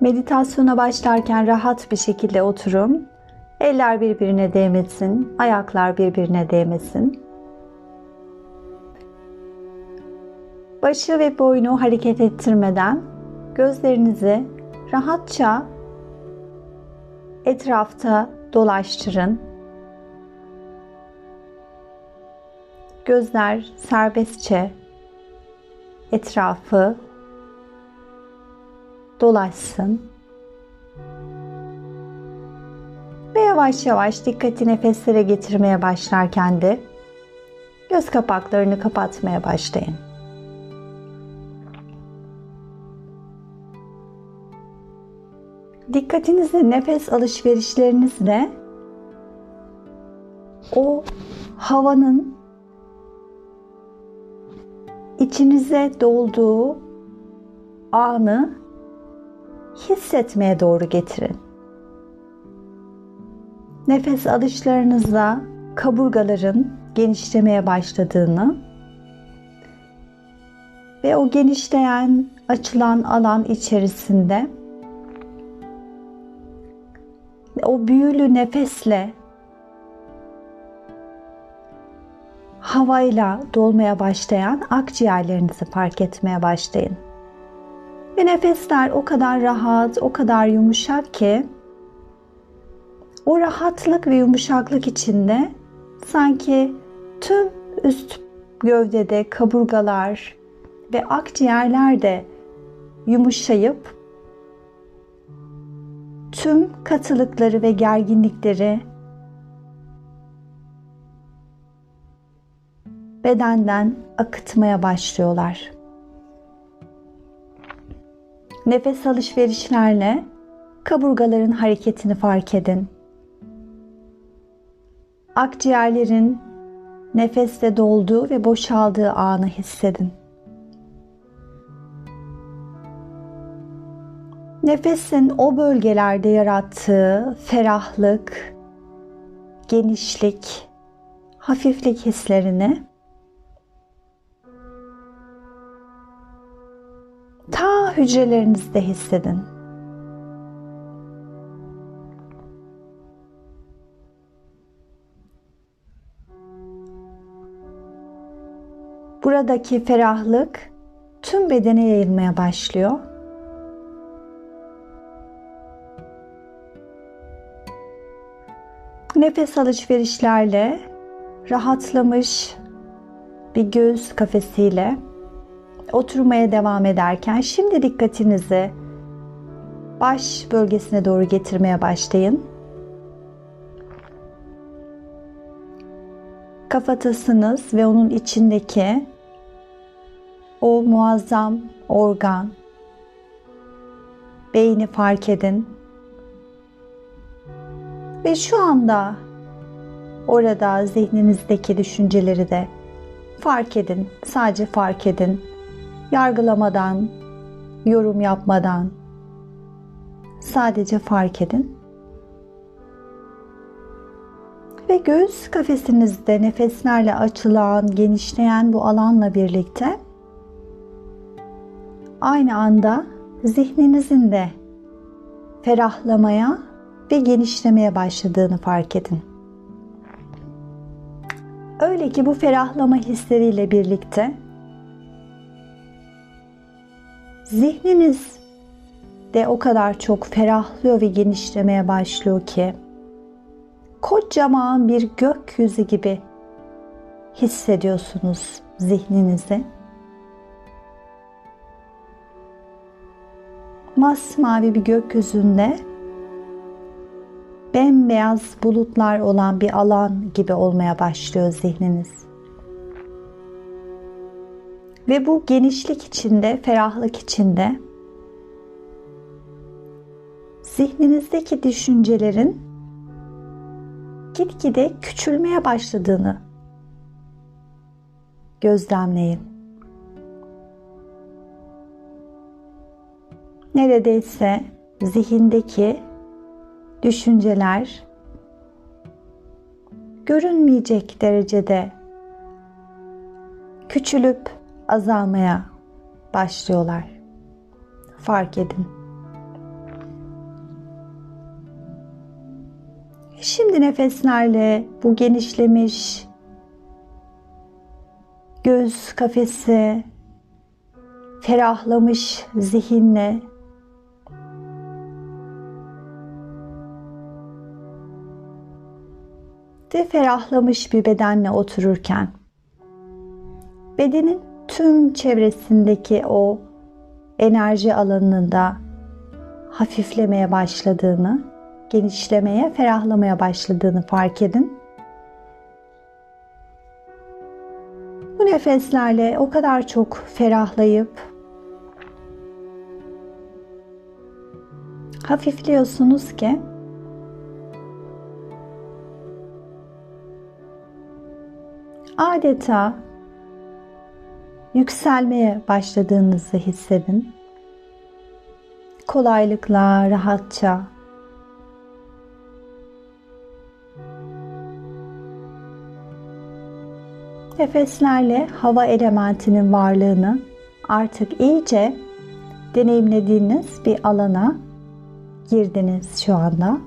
Meditasyona başlarken rahat bir şekilde oturun. Eller birbirine değmesin, ayaklar birbirine değmesin. Başı ve boynu hareket ettirmeden gözlerinizi rahatça etrafta dolaştırın. Gözler serbestçe etrafı dolaşsın. Ve yavaş yavaş dikkati nefeslere getirmeye başlarken de göz kapaklarını kapatmaya başlayın. Dikkatinizi nefes alışverişlerinizle o havanın içinize dolduğu anı hissetmeye doğru getirin. Nefes alışlarınızla kaburgaların genişlemeye başladığını ve o genişleyen, açılan alan içerisinde o büyülü nefesle havayla dolmaya başlayan akciğerlerinizi fark etmeye başlayın. Ve nefesler o kadar rahat, o kadar yumuşak ki o rahatlık ve yumuşaklık içinde sanki tüm üst gövdede kaburgalar ve akciğerler de yumuşayıp tüm katılıkları ve gerginlikleri bedenden akıtmaya başlıyorlar. Nefes alışverişlerle kaburgaların hareketini fark edin. Akciğerlerin nefesle dolduğu ve boşaldığı anı hissedin. Nefesin o bölgelerde yarattığı ferahlık, genişlik, hafiflik hislerini hücrelerinizde hissedin. Buradaki ferahlık tüm bedene yayılmaya başlıyor. Nefes alışverişlerle rahatlamış bir göğüs kafesiyle oturmaya devam ederken şimdi dikkatinizi baş bölgesine doğru getirmeye başlayın. Kafatasınız ve onun içindeki o muazzam organ, beyni fark edin. Ve şu anda orada zihninizdeki düşünceleri de fark edin. Sadece fark edin yargılamadan, yorum yapmadan sadece fark edin. Ve göğüs kafesinizde nefeslerle açılan, genişleyen bu alanla birlikte aynı anda zihninizin de ferahlamaya ve genişlemeye başladığını fark edin. Öyle ki bu ferahlama hisleriyle birlikte zihniniz de o kadar çok ferahlıyor ve genişlemeye başlıyor ki kocaman bir gökyüzü gibi hissediyorsunuz zihninizi. Masmavi bir gökyüzünde bembeyaz bulutlar olan bir alan gibi olmaya başlıyor zihniniz. Ve bu genişlik içinde, ferahlık içinde zihninizdeki düşüncelerin gitgide küçülmeye başladığını gözlemleyin. Neredeyse zihindeki düşünceler görünmeyecek derecede küçülüp azalmaya başlıyorlar. Fark edin. Şimdi nefeslerle bu genişlemiş göz kafesi, ferahlamış zihinle ve ferahlamış bir bedenle otururken bedenin tüm çevresindeki o enerji alanında hafiflemeye başladığını, genişlemeye, ferahlamaya başladığını fark edin. Bu nefeslerle o kadar çok ferahlayıp hafifliyorsunuz ki adeta yükselmeye başladığınızı hissedin. Kolaylıkla, rahatça. Nefeslerle hava elementinin varlığını artık iyice deneyimlediğiniz bir alana girdiniz şu anda.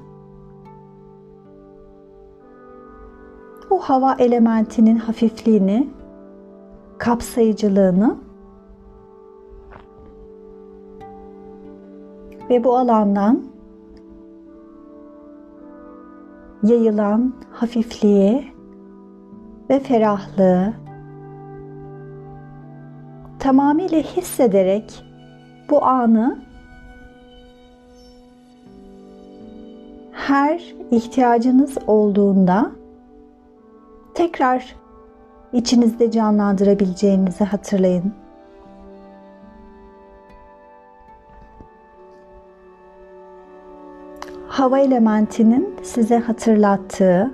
Bu hava elementinin hafifliğini, kapsayıcılığını ve bu alandan yayılan hafifliği ve ferahlığı tamamıyla hissederek bu anı her ihtiyacınız olduğunda tekrar içinizde canlandırabileceğinizi hatırlayın. Hava elementinin size hatırlattığı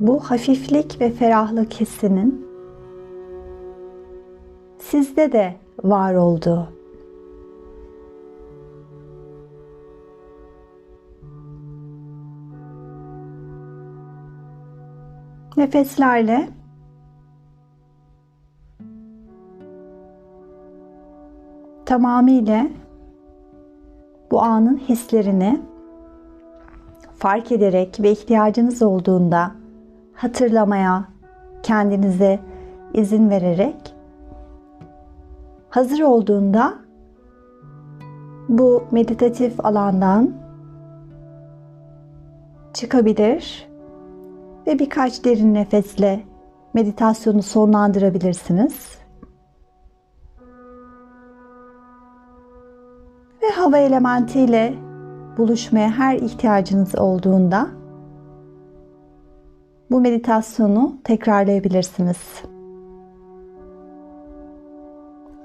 bu hafiflik ve ferahlık hissinin sizde de var olduğu nefeslerle. Tamamıyla bu anın hislerini fark ederek ve ihtiyacınız olduğunda hatırlamaya kendinize izin vererek hazır olduğunda bu meditatif alandan çıkabilir ve birkaç derin nefesle meditasyonu sonlandırabilirsiniz. Ve hava elementiyle buluşmaya her ihtiyacınız olduğunda bu meditasyonu tekrarlayabilirsiniz.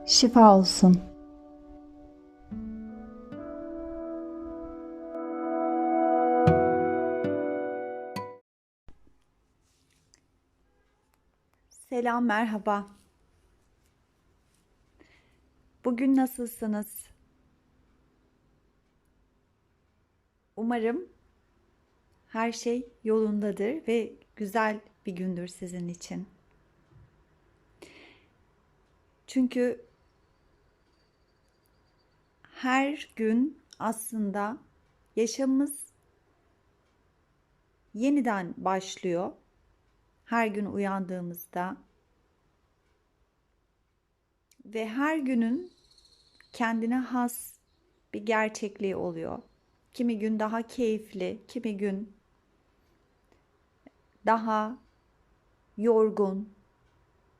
Şifa olsun. Selam, merhaba. Bugün nasılsınız? Umarım her şey yolundadır ve güzel bir gündür sizin için. Çünkü her gün aslında yaşamımız yeniden başlıyor. Her gün uyandığımızda ve her günün kendine has bir gerçekliği oluyor. Kimi gün daha keyifli, kimi gün daha yorgun,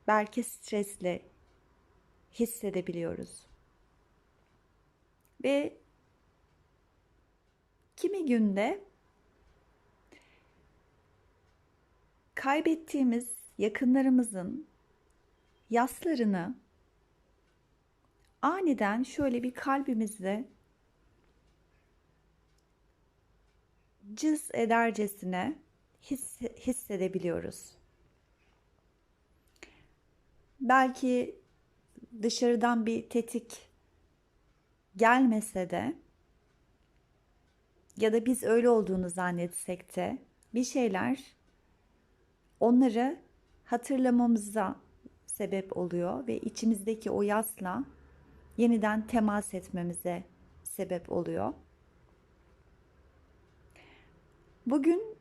belki stresli hissedebiliyoruz. Ve kimi günde kaybettiğimiz yakınlarımızın yaslarını aniden şöyle bir kalbimizde cız edercesine his, hissedebiliyoruz. Belki dışarıdan bir tetik gelmese de ya da biz öyle olduğunu zannetsek de bir şeyler onları hatırlamamıza sebep oluyor ve içimizdeki o yasla yeniden temas etmemize sebep oluyor. Bugün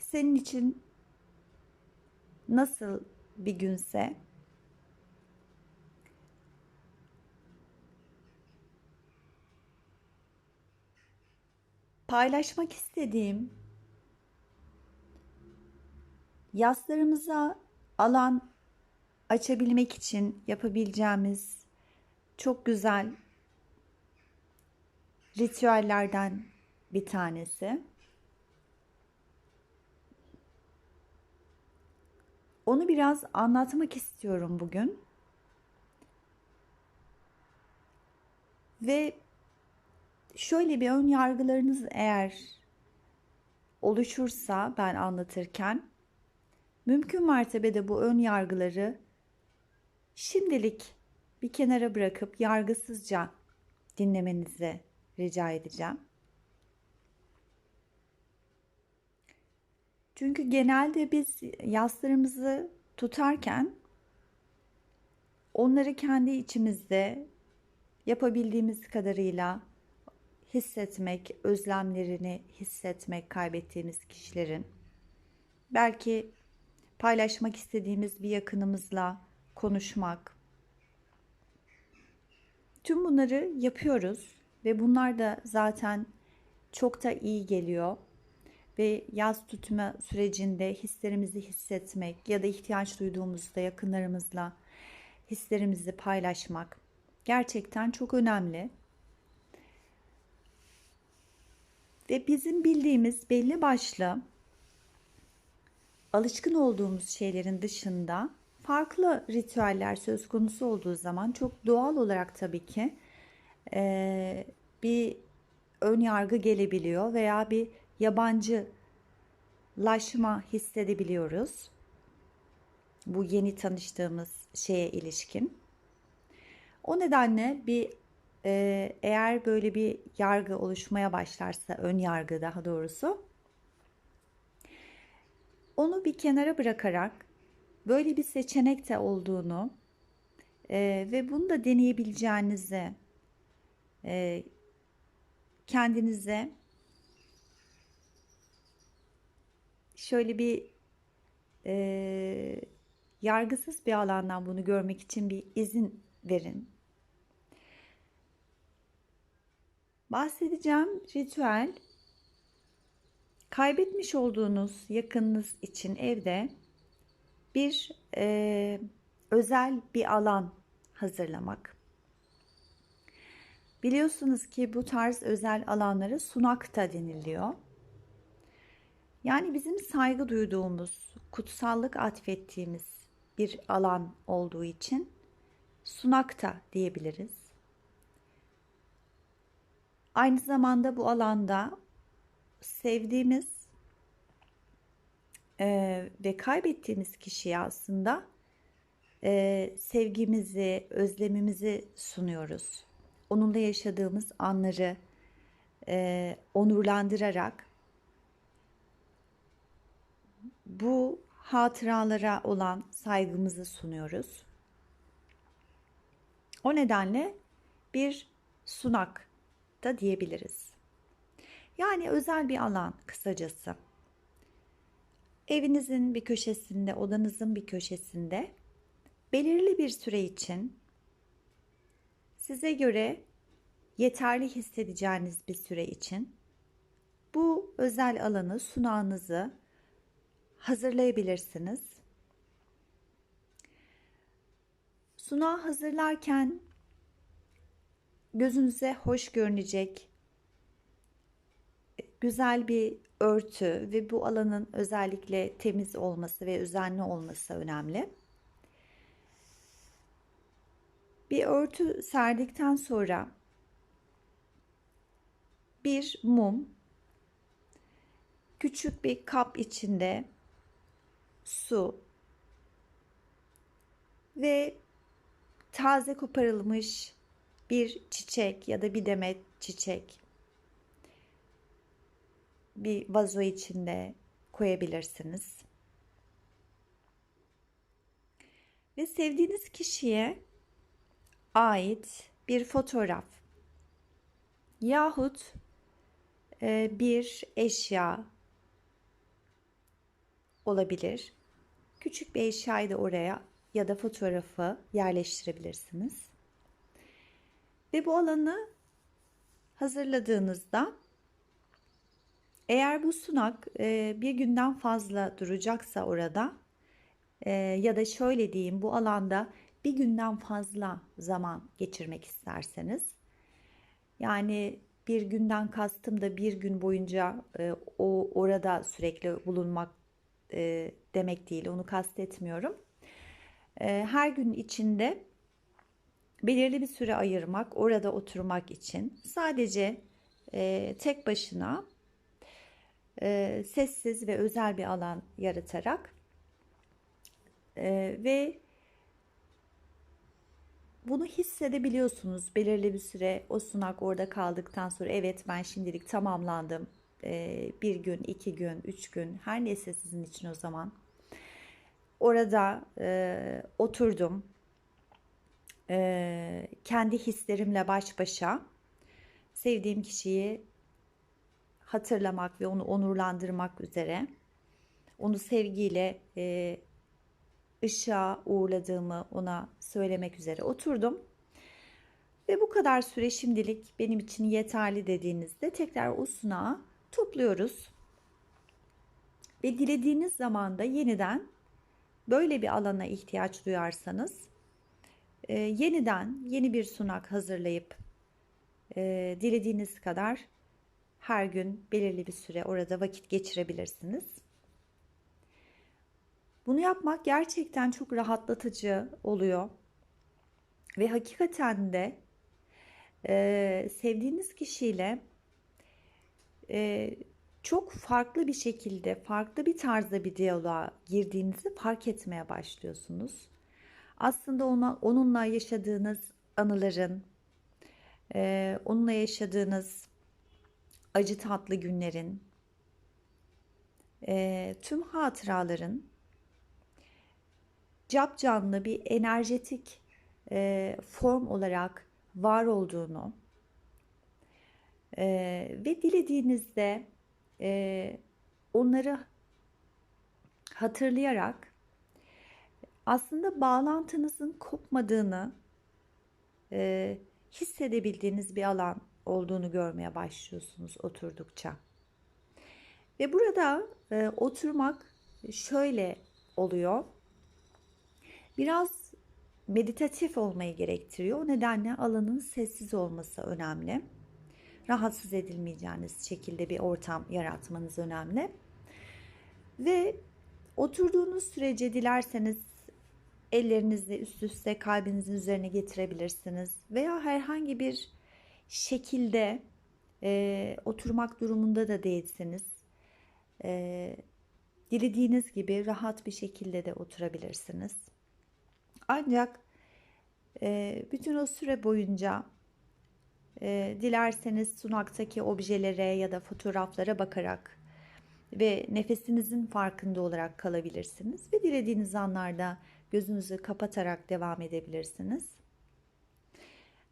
senin için nasıl bir günse paylaşmak istediğim yaslarımıza alan açabilmek için yapabileceğimiz çok güzel ritüellerden bir tanesi. Onu biraz anlatmak istiyorum bugün. Ve şöyle bir ön yargılarınız eğer oluşursa ben anlatırken mümkün mertebede bu ön yargıları şimdilik bir kenara bırakıp yargısızca dinlemenizi rica edeceğim. Çünkü genelde biz yaslarımızı tutarken onları kendi içimizde yapabildiğimiz kadarıyla hissetmek, özlemlerini hissetmek kaybettiğimiz kişilerin belki paylaşmak istediğimiz bir yakınımızla konuşmak. Tüm bunları yapıyoruz ve bunlar da zaten çok da iyi geliyor. Ve yaz tutma sürecinde hislerimizi hissetmek ya da ihtiyaç duyduğumuzda yakınlarımızla hislerimizi paylaşmak gerçekten çok önemli. Ve bizim bildiğimiz belli başlı alışkın olduğumuz şeylerin dışında farklı ritüeller söz konusu olduğu zaman çok doğal olarak tabii ki e, bir ön yargı gelebiliyor veya bir yabancılaşma hissedebiliyoruz. Bu yeni tanıştığımız şeye ilişkin. O nedenle bir e, eğer böyle bir yargı oluşmaya başlarsa, ön yargı daha doğrusu, onu bir kenara bırakarak böyle bir seçenek de olduğunu e, ve bunu da deneyebileceğinizi e, kendinize şöyle bir e, yargısız bir alandan bunu görmek için bir izin verin. Bahsedeceğim ritüel kaybetmiş olduğunuz yakınınız için evde bir e, özel bir alan hazırlamak. Biliyorsunuz ki bu tarz özel alanlara sunakta deniliyor. Yani bizim saygı duyduğumuz, kutsallık atfettiğimiz bir alan olduğu için sunakta diyebiliriz. Aynı zamanda bu alanda sevdiğimiz e, ve kaybettiğimiz kişiye aslında e, sevgimizi, özlemimizi sunuyoruz. Onunla yaşadığımız anları e, onurlandırarak bu hatıralara olan saygımızı sunuyoruz. O nedenle bir sunak da diyebiliriz. Yani özel bir alan kısacası. Evinizin bir köşesinde, odanızın bir köşesinde belirli bir süre için size göre yeterli hissedeceğiniz bir süre için bu özel alanı, sunağınızı hazırlayabilirsiniz. Sunağı hazırlarken gözünüze hoş görünecek güzel bir örtü ve bu alanın özellikle temiz olması ve özenli olması önemli. Bir örtü serdikten sonra bir mum küçük bir kap içinde su ve taze koparılmış bir çiçek ya da bir demet çiçek bir vazo içinde koyabilirsiniz. Ve sevdiğiniz kişiye ait bir fotoğraf yahut e, bir eşya olabilir. Küçük bir eşyayı da oraya ya da fotoğrafı yerleştirebilirsiniz. Ve bu alanı hazırladığınızda eğer bu sunak e, bir günden fazla duracaksa orada e, ya da şöyle diyeyim bu alanda bir günden fazla zaman geçirmek isterseniz yani bir günden kastım da bir gün boyunca e, o orada sürekli bulunmak demek değil onu kastetmiyorum. Her gün içinde belirli bir süre ayırmak, orada oturmak için sadece tek başına e, sessiz ve özel bir alan yaratarak e, ve bunu hissedebiliyorsunuz belirli bir süre. O sunak orada kaldıktan sonra evet ben şimdilik tamamlandım e, bir gün iki gün üç gün her neyse sizin için o zaman. Orada e, oturdum. E, kendi hislerimle baş başa sevdiğim kişiyi hatırlamak ve onu onurlandırmak üzere onu sevgiyle e, ışığa uğurladığımı ona söylemek üzere oturdum. Ve bu kadar süre şimdilik benim için yeterli dediğinizde tekrar o sunağı topluyoruz. Ve dilediğiniz zaman da yeniden böyle bir alana ihtiyaç duyarsanız e, yeniden yeni bir sunak hazırlayıp e, dilediğiniz kadar her gün belirli bir süre orada vakit geçirebilirsiniz. Bunu yapmak gerçekten çok rahatlatıcı oluyor. Ve hakikaten de e, sevdiğiniz kişiyle e, çok farklı bir şekilde, farklı bir tarzda bir diyaloğa girdiğinizi fark etmeye başlıyorsunuz. Aslında ona, onunla yaşadığınız anıların, e, onunla yaşadığınız acı tatlı günlerin, e, tüm hatıraların cap canlı bir enerjetik e, form olarak var olduğunu e, ve dilediğinizde e, onları hatırlayarak aslında bağlantınızın kopmadığını e, hissedebildiğiniz bir alan olduğunu görmeye başlıyorsunuz oturdukça. Ve burada e, oturmak şöyle oluyor. Biraz meditatif olmayı gerektiriyor. O nedenle alanın sessiz olması önemli. Rahatsız edilmeyeceğiniz şekilde bir ortam yaratmanız önemli. Ve oturduğunuz sürece dilerseniz ellerinizi üst üste kalbinizin üzerine getirebilirsiniz. Veya herhangi bir şekilde e, oturmak durumunda da değilsiniz. E, dilediğiniz gibi rahat bir şekilde de oturabilirsiniz. Ancak e, bütün o süre boyunca e, dilerseniz sunaktaki objelere ya da fotoğraflara bakarak ve nefesinizin farkında olarak kalabilirsiniz ve dilediğiniz anlarda gözünüzü kapatarak devam edebilirsiniz.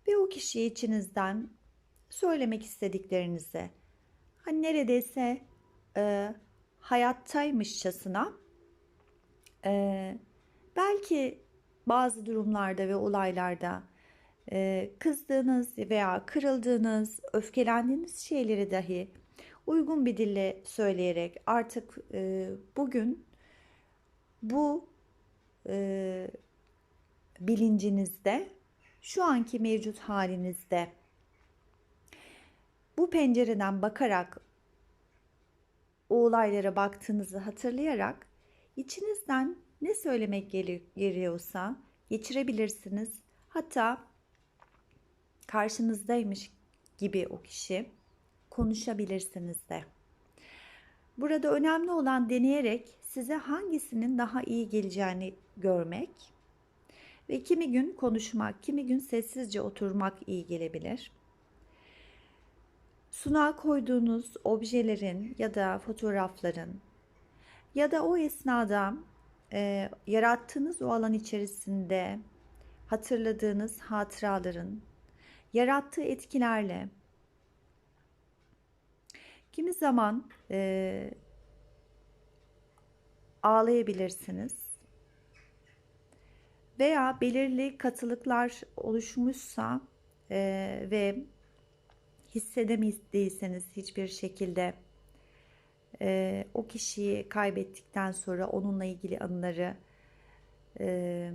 Ve o kişiye içinizden söylemek istediklerinizi hani neredeyse e, hayattaymışçasına e, belki bazı durumlarda ve olaylarda e, kızdığınız veya kırıldığınız, öfkelendiğiniz şeyleri dahi uygun bir dille söyleyerek artık e, bugün bu e, bilincinizde, şu anki mevcut halinizde bu pencereden bakarak o olaylara baktığınızı hatırlayarak içinizden ne söylemek geliyorsa geçirebilirsiniz. Hatta karşınızdaymış gibi o kişi konuşabilirsiniz de. Burada önemli olan deneyerek size hangisinin daha iyi geleceğini görmek ve kimi gün konuşmak, kimi gün sessizce oturmak iyi gelebilir. Sunağa koyduğunuz objelerin ya da fotoğrafların ya da o esnada e, yarattığınız o alan içerisinde hatırladığınız hatıraların yarattığı etkilerle kimi zaman e, ağlayabilirsiniz. Veya belirli katılıklar oluşmuşsa e, ve hissedemediyseniz hiçbir şekilde e, o kişiyi kaybettikten sonra onunla ilgili anıları e,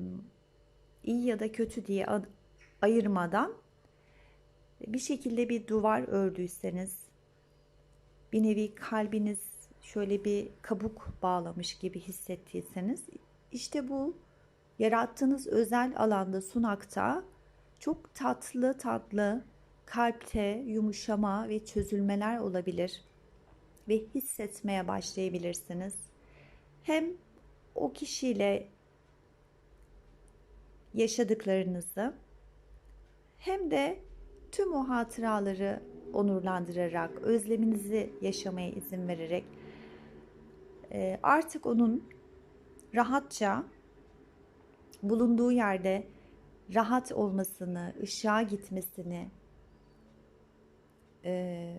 iyi ya da kötü diye ayırmadan bir şekilde bir duvar ördüyseniz bir nevi kalbiniz şöyle bir kabuk bağlamış gibi hissettiyseniz işte bu yarattığınız özel alanda sunakta çok tatlı tatlı kalpte yumuşama ve çözülmeler olabilir ve hissetmeye başlayabilirsiniz. Hem o kişiyle yaşadıklarınızı hem de tüm o hatıraları onurlandırarak, özleminizi yaşamaya izin vererek artık onun rahatça bulunduğu yerde rahat olmasını, ışığa gitmesini e,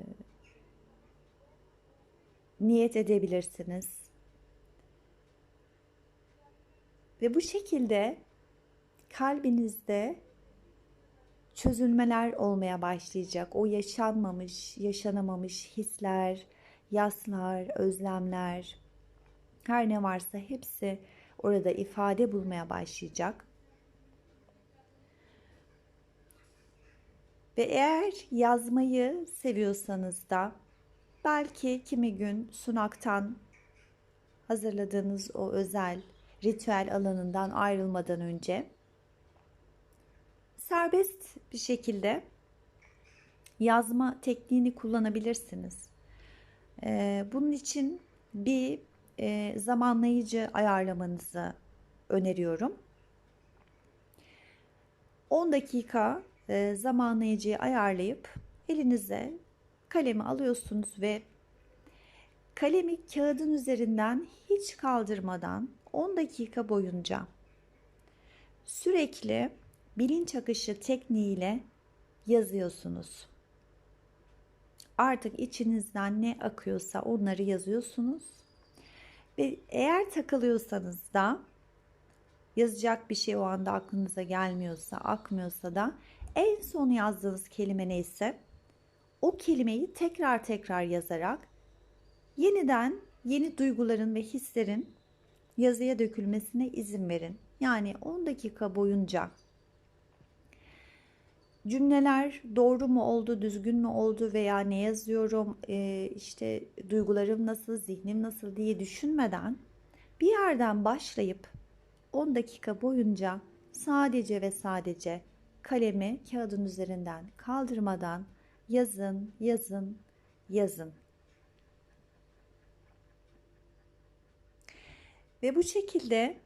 niyet edebilirsiniz. Ve bu şekilde kalbinizde çözülmeler olmaya başlayacak. O yaşanmamış, yaşanamamış hisler, yaslar, özlemler, her ne varsa hepsi orada ifade bulmaya başlayacak. Ve eğer yazmayı seviyorsanız da belki kimi gün sunaktan hazırladığınız o özel ritüel alanından ayrılmadan önce serbest bir şekilde yazma tekniğini kullanabilirsiniz. Ee, bunun için bir e, zamanlayıcı ayarlamanızı öneriyorum. 10 dakika e, zamanlayıcıyı ayarlayıp elinize kalemi alıyorsunuz ve kalemi kağıdın üzerinden hiç kaldırmadan 10 dakika boyunca sürekli bilinç akışı tekniğiyle yazıyorsunuz. Artık içinizden ne akıyorsa onları yazıyorsunuz. Ve eğer takılıyorsanız da yazacak bir şey o anda aklınıza gelmiyorsa, akmıyorsa da en son yazdığınız kelime neyse o kelimeyi tekrar tekrar yazarak yeniden yeni duyguların ve hislerin yazıya dökülmesine izin verin. Yani 10 dakika boyunca cümleler doğru mu oldu, düzgün mü oldu veya ne yazıyorum, e, işte duygularım nasıl, zihnim nasıl diye düşünmeden bir yerden başlayıp 10 dakika boyunca sadece ve sadece kalemi kağıdın üzerinden kaldırmadan yazın, yazın, yazın. Ve bu şekilde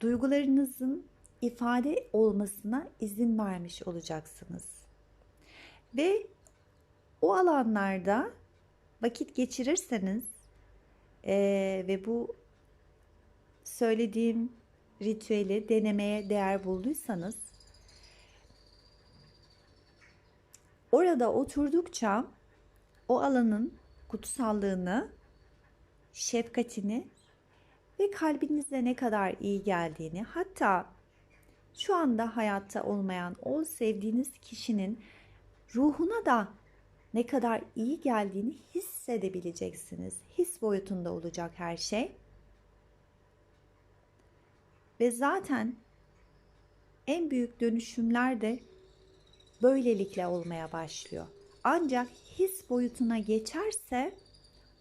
duygularınızın ifade olmasına izin vermiş olacaksınız. Ve o alanlarda vakit geçirirseniz e, ve bu söylediğim ritüeli denemeye değer bulduysanız orada oturdukça o alanın kutsallığını, şefkatini ve kalbinize ne kadar iyi geldiğini hatta şu anda hayatta olmayan o sevdiğiniz kişinin ruhuna da ne kadar iyi geldiğini hissedebileceksiniz. His boyutunda olacak her şey. Ve zaten en büyük dönüşümler de böylelikle olmaya başlıyor. Ancak his boyutuna geçerse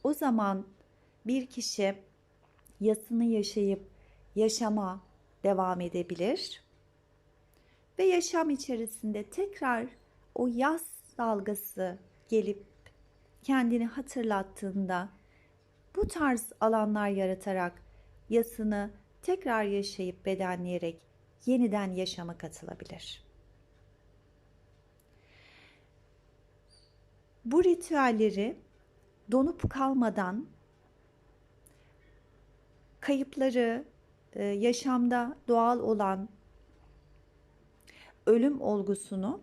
o zaman bir kişi yasını yaşayıp yaşama devam edebilir ve yaşam içerisinde tekrar o yaz dalgası gelip kendini hatırlattığında bu tarz alanlar yaratarak yasını tekrar yaşayıp bedenleyerek yeniden yaşama katılabilir. Bu ritüelleri donup kalmadan kayıpları, e, yaşamda doğal olan ölüm olgusunu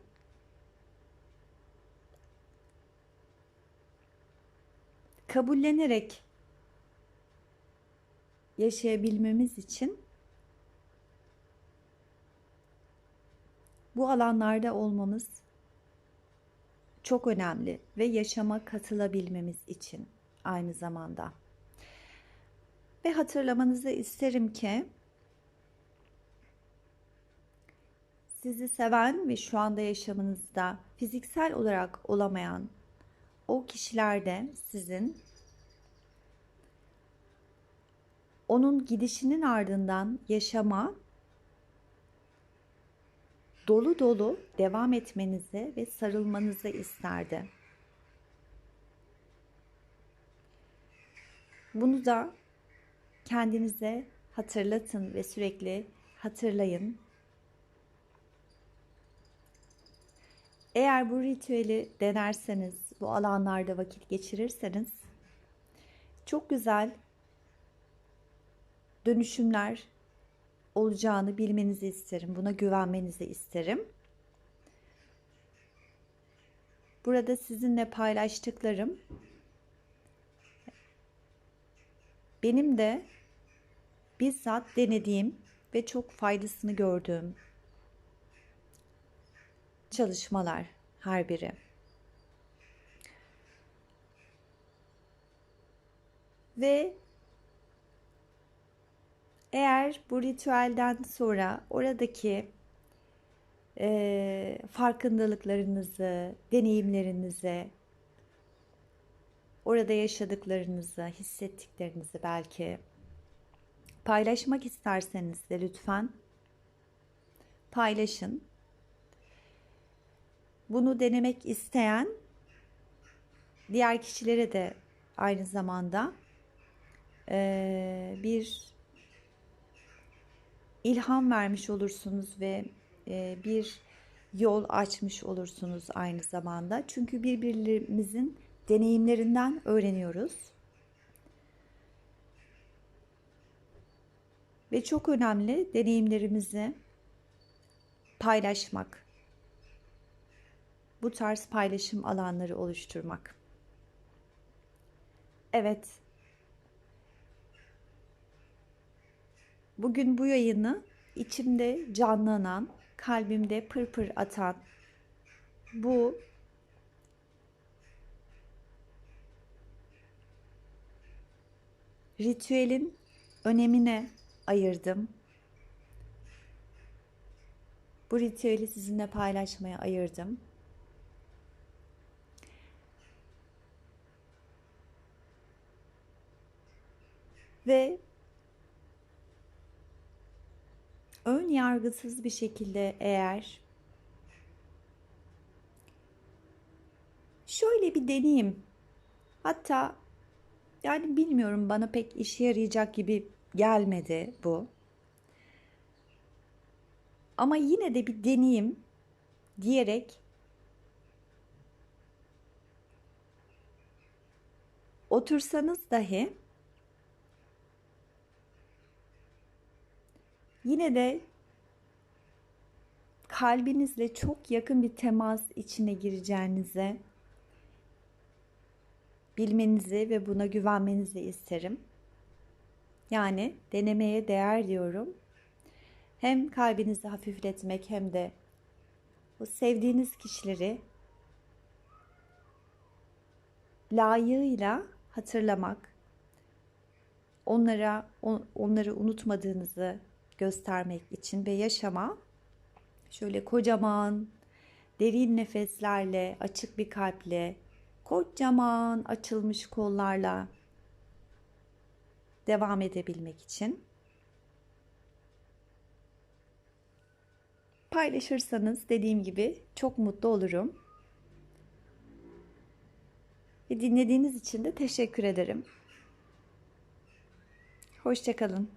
kabullenerek yaşayabilmemiz için bu alanlarda olmamız çok önemli ve yaşama katılabilmemiz için aynı zamanda. Ve hatırlamanızı isterim ki sizi seven ve şu anda yaşamınızda fiziksel olarak olamayan o kişiler de sizin onun gidişinin ardından yaşama dolu dolu devam etmenizi ve sarılmanızı isterdi. Bunu da kendinize hatırlatın ve sürekli hatırlayın. Eğer bu ritüeli denerseniz, bu alanlarda vakit geçirirseniz çok güzel dönüşümler olacağını bilmenizi isterim. Buna güvenmenizi isterim. Burada sizinle paylaştıklarım benim de bizzat denediğim ve çok faydasını gördüğüm çalışmalar her biri. Ve eğer bu ritüelden sonra oradaki e, farkındalıklarınızı, deneyimlerinizi, orada yaşadıklarınızı, hissettiklerinizi belki paylaşmak isterseniz de lütfen paylaşın. Bunu denemek isteyen diğer kişilere de aynı zamanda e, bir ilham vermiş olursunuz ve e, bir yol açmış olursunuz aynı zamanda. Çünkü birbirimizin deneyimlerinden öğreniyoruz. Ve çok önemli deneyimlerimizi paylaşmak. Bu tarz paylaşım alanları oluşturmak. Evet, Bugün bu yayını içimde canlanan, kalbimde pırpır atan bu ritüelin önemine ayırdım. Bu ritüeli sizinle paylaşmaya ayırdım. Ve ön yargısız bir şekilde eğer şöyle bir deneyim hatta yani bilmiyorum bana pek işe yarayacak gibi gelmedi bu. Ama yine de bir deneyim diyerek otursanız dahi Yine de kalbinizle çok yakın bir temas içine gireceğinize bilmenizi ve buna güvenmenizi isterim. Yani denemeye değer diyorum. Hem kalbinizi hafifletmek hem de o sevdiğiniz kişileri layığıyla hatırlamak, onlara onları unutmadığınızı göstermek için ve yaşama şöyle kocaman derin nefeslerle, açık bir kalple, kocaman açılmış kollarla devam edebilmek için paylaşırsanız dediğim gibi çok mutlu olurum. Ve dinlediğiniz için de teşekkür ederim. Hoşçakalın.